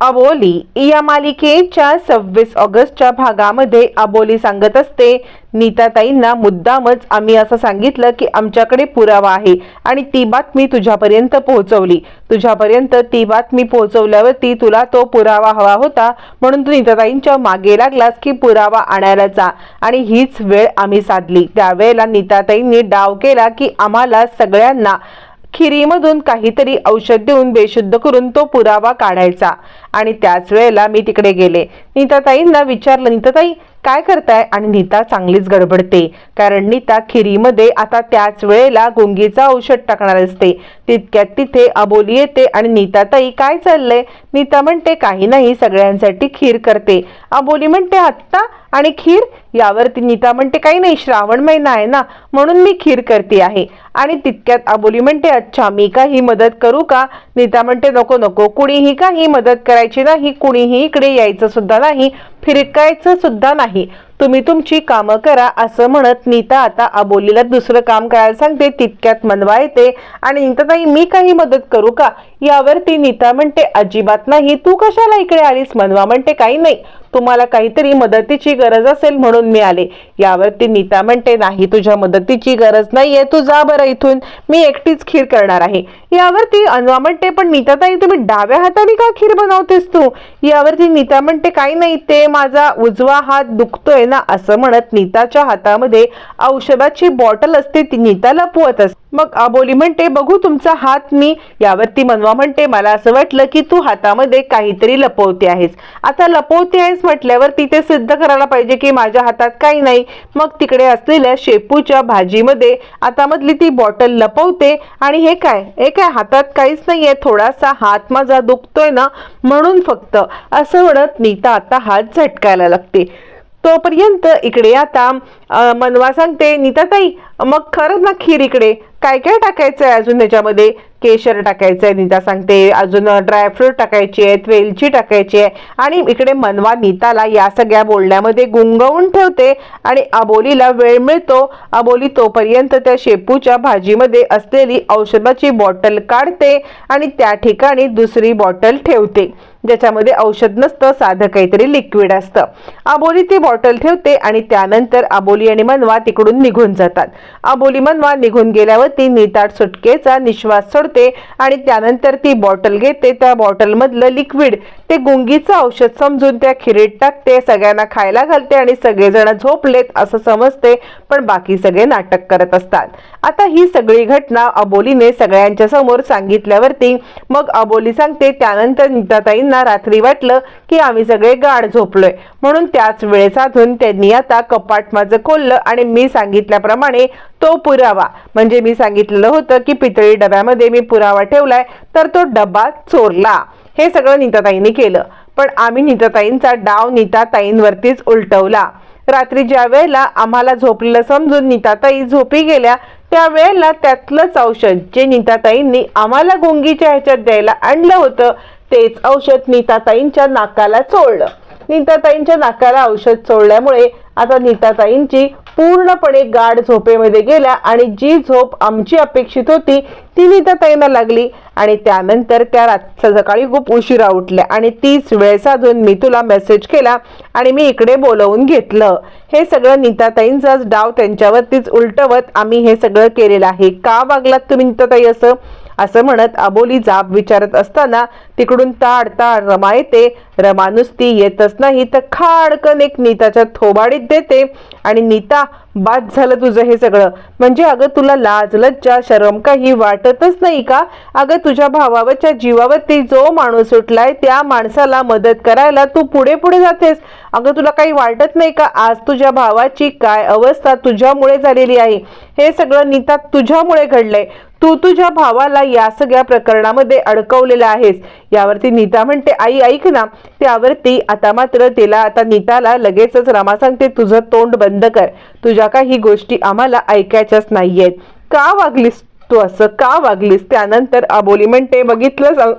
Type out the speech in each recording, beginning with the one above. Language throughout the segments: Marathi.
अबोली या मालिकेच्या सव्वीस ऑगस्टच्या भागामध्ये अबोली सांगत असते नीताताईंना मुद्दामच आम्ही असं सांगितलं की आमच्याकडे पुरावा आहे आणि ती बातमी तुझ्यापर्यंत पोहोचवली. तुझ्यापर्यंत ती बातमी पोहोचवल्यावरती तुला तो पुरावा हवा होता म्हणून तू नीताताईंच्या मागे लागलास की पुरावा आणायला जा आणि हीच वेळ आम्ही साधली. त्यावेळेला नीताताईंनी डाव केला की आम्हाला सगळ्यांना खिरीमधून काहीतरी औषध देऊन बेशुद्ध करून तो पुरावा काढायचा. आणि त्याच वेळेला मी तिकडे गेले. नीताताईंना विचारलं नीताताई काय करताय? आणि नीता चांगलीच गडबडते. कारण नीता खिरीमध्ये आता त्याच वेळेला गुंगीचं औषध टाकणार असते. तितक्यात तिथे अबोली येते आणि नीताताई काय चाललंय? नीता म्हणते काही नाही सगळ्यांसाठी खीर करते. अबोली म्हणते आत्ता? आणि खीर? यावरती नीता म्हणते काही नाही श्रावण महिना आहे ना म्हणून मी खीर करते आहे. आणि तितक्यात अबोली म्हणते अच्छा मी काही मदत करू का? नीता म्हणते नको नको कुणीही काही मदत करायची नाही कुणीही इकडे यायचं सुद्धा नाही फिरकायचं सुद्धा नाही. तुम्ही तुमची कामं करा असं म्हणत नीता आता अबोलीला दुसरं काम करायला सांगते तितक्यात मनवा येते. आणि नीताताई मी काही मदत करू का? यावरती नीता म्हणते अजिबात नाही तू कशाला इकडे आलीस? मनवा म्हणते काही नाही. तुम्हाला काहीतरी मदतीची गरज असेल म्हणून मी आले. यावरती नीता म्हणते नाही तुझ्या मदतीची गरज नाहीये. तू जा बरं इथून. मी एकटीच खीर करणार आहे. यावरती अनवा म्हणते पण नीताताई तुम्ही डाव्या हाताने का खीर बनवतेस तू? यावरती नीता म्हणते काही नाही ते माझा उजवा हात दुखतोय ना असं म्हणत नीताच्या हातामध्ये औषधाची बॉटल असते ती नीता लपवत असते. मग आबोली म्हणते बघू तुमचा हात मी. यावरती मनवा म्हणते मला असं वाटलं की तू हातामध्ये काहीतरी लपवते आहेस. आता लपवते आहेस म्हटल्यावर तिथे सिद्ध करायला पाहिजे की माझ्या हातात काही नाही. मग तिकडे असलेल्या शेपूच्या भाजीमध्ये आता मधली ती बॉटल लपवते आणि हे काय? हे काय? हातात काहीच नाहीये. थोडासा हात माझा दुखतोय ना? म्हणून फक्त असं म्हणत नीता आता हात झटकायला लागते. तोपर्यंत इकडे आता मनवा सांगते नीताताई मग खरंच ना खीर इकडे? काय काय टाकायचं आहे अजून त्याच्यामध्ये केशर टाकायचं आहे नीता सांगते. अजून ड्रायफ्रूट टाकायची आहेत वेलची टाकायची आहे. आणि इकडे मनवा नीताला या सगळ्या बोलण्यामध्ये गुंगवून ठेवते आणि अबोलीला वेळ मिळतो. अबोली तोपर्यंत त्या शेपूच्या भाजीमध्ये असलेली औषधाची बॉटल काढते आणि त्या ठिकाणी दुसरी बॉटल ठेवते ज्याच्यामध्ये औषध नसतं साधं काहीतरी लिक्विड असतं. अबोली ती बॉटल ठेवते आणि त्यानंतर अबोली आणि मनवा तिकडून निघून जातात. अबोली मनवा निघून गेल्यावरती निताट सुटकेचा निश्वास सोडतो आणि त्यानंतर ती बॉटल घेते. त्या बॉटलमधलं लिक्विड ते गुंगीचं औषध समजून त्या खिरीत टाकते सगळ्यांना खायला घालते आणि सगळेजण झोपलेत असं समजते पण बाकी सगळे नाटक करत असतात. आता ही सगळी घटना अबोलीने सगळ्यांच्या समोर सांगितल्यावरती मग अबोली सांगते त्यानंतर नीताताईंना रात्री वाटलं की आम्ही सगळे गाढ झोपलोय. म्हणून त्याच वेळे साधून त्यांनी आता कपाट माझं खोललं आणि मी सांगितल्याप्रमाणे तो पुरावा. म्हणजे मी सांगितलेलं होतं की पितळी डब्यामध्ये मी पुरावा ठेवलाय तर तो डबा चोरला. हे सगळं नीताताईंनी केलं. पण आम्ही नीताताईंचा डाव नीताताईंवरतीच उलटवला. रात्री ज्या वेळेला आम्हाला झोपलेलं समजून नीताताई झोपी गेल्या त्यावेळेला त्यातलंच औषध जे नीताताईंनी आम्हाला गुंगीच्या ह्याच्यात द्यायला आणलं होतं तेच औषध नीताताईंच्या नाकाला चोळलं. नीताताईंच्या नाकाला औषध चोळल्यामुळे आता नीताताईंची पूर्णपणे गाढ झोपेमध्ये गेल्या आणि जी झोप आमची अपेक्षित होती ती नीताताईंना लागली. आणि त्यानंतर त्या रात सकाळी खूप उशिरा उठल्या आणि तीच वेळ साधून मी तुला मेसेज केला आणि मी इकडे बोलवून घेतलं. हे सगळं नीताताईंचाच डाव त्यांच्यावरतीच उलटवत आम्ही हे सगळं केलेलं आहे. का वागलात तुम्ही नीताताई असं? असं म्हणत अबोली जाब विचारत असताना तिकडून ताड ताड रमा येते. रमा नुसती येतच नाही तर खाडकन एक नीताच्या थोबाडीत देते आणि नीता बाद झालं तुझं हे सगळं. म्हणजे अगं तुला लाज लज्जा शरम काही वाटतच नाही का? अगं तुझ्या भावावरच्या जीवावरती जो माणूस उठलाय त्या माणसाला मदत करायला तू पुढे पुढे जातेस. अगं तुला काही वाटत नाही का? आज तुझ्या भावाची काय अवस्था तुझ्यामुळे झालेली आहे? हे सगळं नीता तुझ्यामुळे घडलंय. तू तुझ्या भावाला या सगळ्या प्रकरणामध्ये अडकवलेलं आहेस. यावरती नीता म्हणते आई ऐक ना त्यावरती आता मात्र तिला आता नीताला लगेचच रमा सांगते तुझं तोंड बंद कर. तुझ्या काही गोष्टी आम्हाला ऐकायच्याच नाहीयेत. का वागलीस तू असं का वागलीस? त्यानंतर अबोली म्हणते बघितलं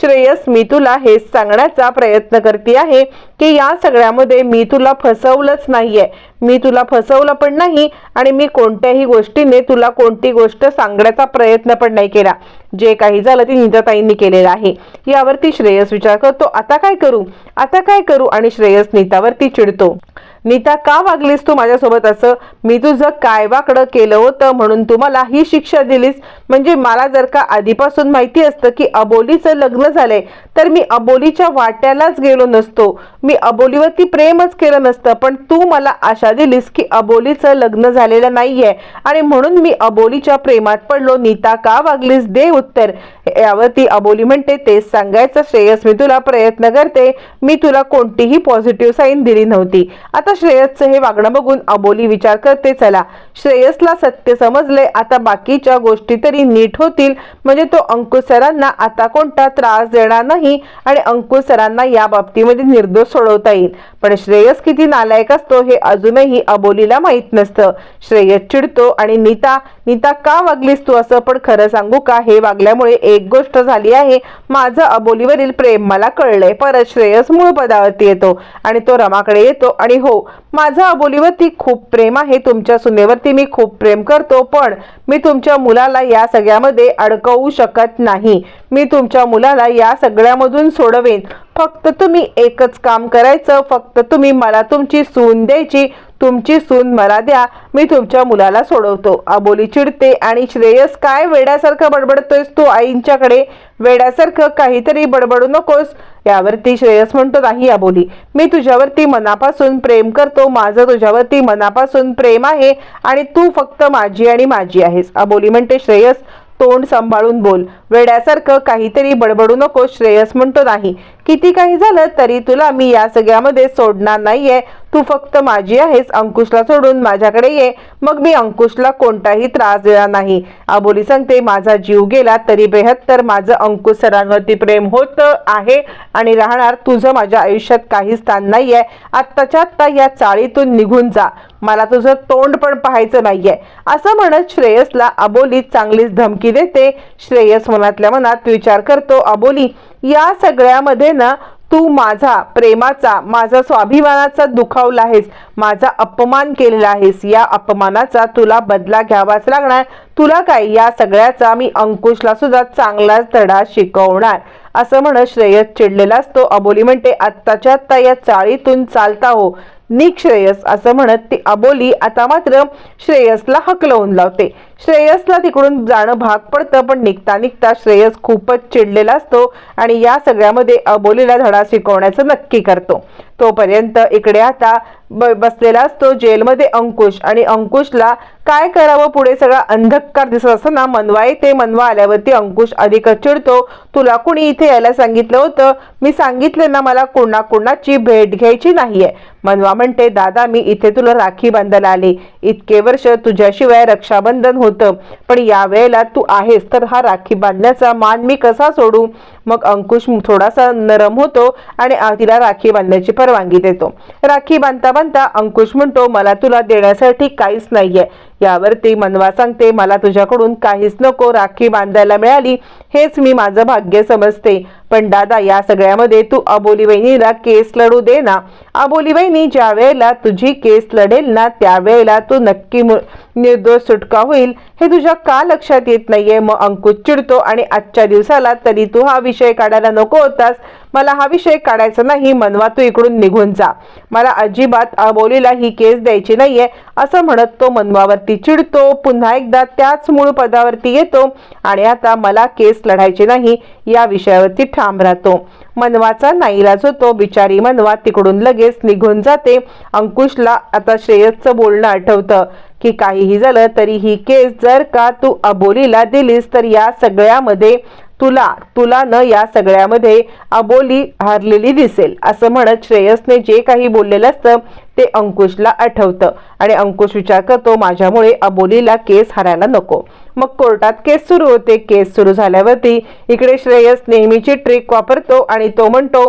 श्रेयस मी तुला हेच सांगण्याचा प्रयत्न करते आहे की या सगळ्यामध्ये मी तुला फसवलंच नाहीये. मी तुला फसवलं पण नाही आणि मी कोणत्याही गोष्टीने तुला कोणती गोष्ट सांगण्याचा प्रयत्न पण नाही केला. जे काही झालं ते नीताताईंनी केलेलं आहे. यावरती श्रेयस विचार करतो आता काय करू? आता काय करू? आणि श्रेयस नीतावरती चिडतो. नीता का वागलीस तू माझ्यासोबत असं? मी तुझं कायवाकडं केलं होतं म्हणून तू मला ही शिक्षा दिलीस. म्हणजे मला जर का आधीपासून माहिती असतं की अबोलीचं लग्न झालंय तर मी अबोलीच्या वाट्यालाच गेलो नसतो. मी अबोलीवरती प्रेमच केलं नसतं पण तू मला आशा दिलीस की अबोलीचं लग्न झालेलं नाहीये. आणि म्हणून मी अबोलीच्या प्रेमात पडलो. नीता का वागलीस? दे उत्तर. यावरती अबोली म्हणते तेच सांगायचं श्रेयस मी तुला प्रयत्न करते. मी तुला कोणतीही पॉझिटिव्ह साईन दिली नव्हती. आता श्रेयसचं हे वागणं बघून अबोली विचार करते चला श्रेयसला सत्य समजले आता बाकीच्या गोष्टी तरी नीट होतील. म्हणजे तो अंकुश सरांना आता कोणता त्रास देणार नाही आणि अंकुश सरांना या बाबतीमध्ये निर्दोष सोडवता येईल. पण श्रेयस किती नालायक असतो हे अजूनही अबोलीला माहीत नसतं. श्रेयस चिडतो आणि नीता नीता का वागलीस तू असं? पण खरं सांगू का? हे वागल्यामुळे एक गोष्ट झाली आहे. माझं अबोलीवरील प्रेम मला कळलंय. परत श्रेयस मूळ पदावरती येतो आणि तो रमाकडे येतो. आणि हो माझं अबोलीवरती खूप प्रेम आहे. तुमच्या सुनेवरती मी खूप प्रेम करतो. पण मी तुमच्या मुलाला या सगळ्यामध्ये अडकवू शकत नाही. मी तुमच्या मुलाला या सगळ्यामधून सोडवेन. फक्त तुम्ही एकच काम करायचं. फक्त तुम्ही मला तुमची सून द्यायची. तुमची सून मला द्या मी तुमच्या मुलाला सोडवतो. अबोली चिडते आणि श्रेयस काय वेड्यासारखं बडबडतोयस तू आईंच्याकडे? वेड्यासारखं काहीतरी बडबडू नकोस. यावरती श्रेयस म्हणतो नाही अबोली मी तुझ्यावरती मनापासून प्रेम करतो. माझं तुझ्यावरती मनापासून प्रेम आहे आणि तू फक्त माझी आणि माझी आहेस. अबोली म्हणते श्रेयस तोंड सांभाळून बोल. वेड्यासारखं काहीतरी बडबडू नको श्रेयस म्हणतो नाही. किती काही झालं तरी तुला मी या सगळ्यामध्ये सोडणार नाहीये. तू फक्त माझी आहेस अंकुशला सोडून माझ्याकडे ये. मग मी अंकुशला कोणताही त्रास देणार नाही. आबोली सांगते माझा जीव गेला तरी बेहत्तर माझं अंकुश सरांवरती प्रेम होत आहे आणि राहणार तुझं माझ्या आयुष्यात काही स्थान नाहीये. आत्ताच्या आत्ता या चाळीतून निघून जा. मला तुझं तोंड पण पाहायचं नाहीये. असं म्हणत श्रेयसला अबोली चांगलीच धमकी देते. श्रेयस मनातल्या मनात विचार करतो अबोली या सगळ्यामध्ये ना तू माझा प्रेमाचा माझा स्वाभिमानाचा दुखावला आहेस. माझा अपमान केलेला आहेस. या अपमानाचा तुला बदला घ्यावाच लागणार. तुला काय? या सगळ्याचा मी अंकुशला सुद्धा चांगलाच धडा शिकवणार. असं म्हणत श्रेयस चिडलेला असतो. अबोली म्हणते आत्ताच्या आत्ता या चाळीतून चालता हो. निक श्रेयस असं म्हणत ती अबोली आता मात्र श्रेयसला हकलवून लावते. श्रेयसला तिकडून जाणं भाग पडतं पण निघता निघता श्रेयस खूपच चिडलेला असतो आणि या सगळ्यामध्ये अबोलीला धडा शिकवण्याचं नक्की करतो. तोपर्यंत इकडे आता ब बसलेला असतो जेलमध्ये अंकुश आणि अंकुशला काय करावं पुढे सगळा अंधकार दिसत असताना मनवा येते. मनवा आल्यावरती अंकुश अधिकच चिडतो. तुला कुणी इथे यायला सांगितलं होतं? मी सांगितलं ना मला कोणा कोणाची भेट घ्यायची नाहीये. मनवा म्हणते दादा मी इथे तुला राखी बांधायला आले. इतके वर्ष तुझ्याशिवाय रक्षाबंधन होत होतं. पण यावेळेला तू आहेस तर हा राखी बांधण्याचा मान मी कसा सोडू? मग अंकुश थोडासा नरम होतो आणि तिला राखी बांधण्याची परवानगी देतो. राखी बांधता बांधता अंकुश म्हणतो मला तुला देण्यासाठी काहीच नाहीये. यावरती मनवा सांगते मला तुझ्याकडून काहीच नको राखी बांधायला मिळाली हेच मी माझं भाग्य समजते. पण दादा या सगळ्यामध्ये तू अबोली वहिनीला केस लढू दे ना. अबोली वहिनी ज्या वेळेला तुझी केस लढेल ना त्यावेळेला तू नक्की निर्दोष सुटका होईल. हे तुझ्या का लक्षात येत नाहीये? मग अंकुश चिडतो आणि आजच्या दिवसाला तरी तू हा विषय काढायला नको होतास. मला हा विषय काढायचा नाही मनवा तू इकडून निघून जा. मला अजिबात अबोलीला ही केस द्यायची नाहीये असं म्हणत तो मनवावरती चिडतो. पुन्हा एकदा त्याच मूळ पदावरती येतो आणि आता मला केस लढायची नाही या विषयावरती ठाम राहतो. मनवाचा नाईलाज होतो. बिचारी मनवा तिकडून लगेच निघून जाते. अंकुशला आता श्रेयसचं बोलणं आठवतं की काहीही झालं तरी ही केस जर का तू अबोलीला दिलीस तर या सगळ्यामध्ये तुला तुला न या सगळ्यामध्ये अबोली हारलेली दिसेल असं म्हणत श्रेयसने जे काही बोललेलं असतं ते अंकुशला आठवतं. आणि अंकुश विचार करतो माझ्यामुळे अबोलीला केस हारायला नको. मग कोर्टात केस सुरू होते. केस सुरू झाल्यावरती इकडे श्रेयस नेहमीची ट्रिक वापरतो आणि तो म्हणतो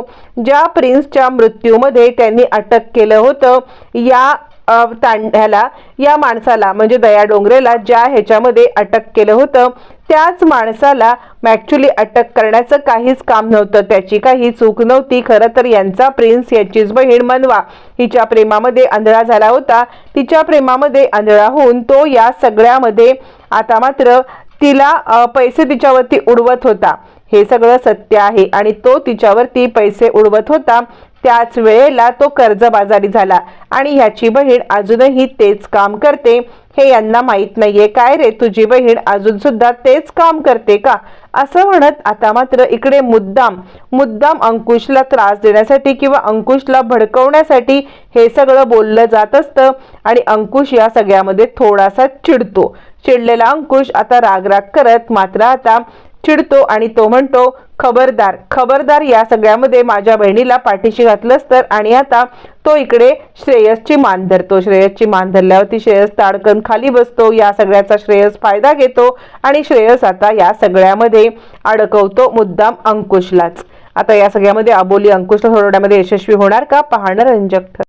ज्या प्रिन्सच्या मृत्यूमध्ये त्यांनी अटक केलं होतं या ह्याला या माणसाला म्हणजे दया डोंगरेला ज्या ह्याच्यामध्ये अटक केलं होतं त्याच माणसाला ॲक्च्युली अटक करण्याचं काहीच काम नव्हतं. त्याची काही चूक नव्हती. खरं तर यांचा प्रिन्स याचीच बहीण मनवा हिच्या प्रेमामध्ये आंधळा झाला होता. तिच्या प्रेमामध्ये आंधळा होऊन तो या सगळ्यामध्ये आता मात्र तिला पैसे तिच्यावरती उडवत होता. हे सगळं सत्य आहे आणि तो तिच्यावरती पैसे उडवत होता. त्याच वेळेला तो कर्जबाजारी झाला आणि ह्याची बहीण अजूनही तेच काम करते. हे यांना माहीत नाहीये. काय रे तुझी बहीण अजून सुद्धा तेच काम करते का? असं म्हणत आता मात्र इकडे मुद्दाम मुद्दाम अंकुशला त्रास देण्यासाठी किंवा अंकुशला भडकवण्यासाठी हे सगळं बोललं जात असतं आणि अंकुश या सगळ्यामध्ये थोडासा चिडतो. चिडलेला अंकुश आता राग राग करत मात्र आता चिडतो आणि तो म्हणतो खबरदार खबरदार या सगळ्यामध्ये माझ्या बहिणीला पाठीशी घातलंस तर आणि आता तो इकडे श्रेयसची मान धरतो. श्रेयसची मान धरल्यावरती श्रेयस ताडकन खाली बसतो या सगळ्याचा श्रेयस फायदा घेतो आणि श्रेयस आता या सगळ्यामध्ये अडकवतो मुद्दाम अंकुशलाच. आता या सगळ्यामध्ये अबोली अंकुशला सोडवण्यामध्ये यशस्वी होणार का? पाहणं रंजक ठर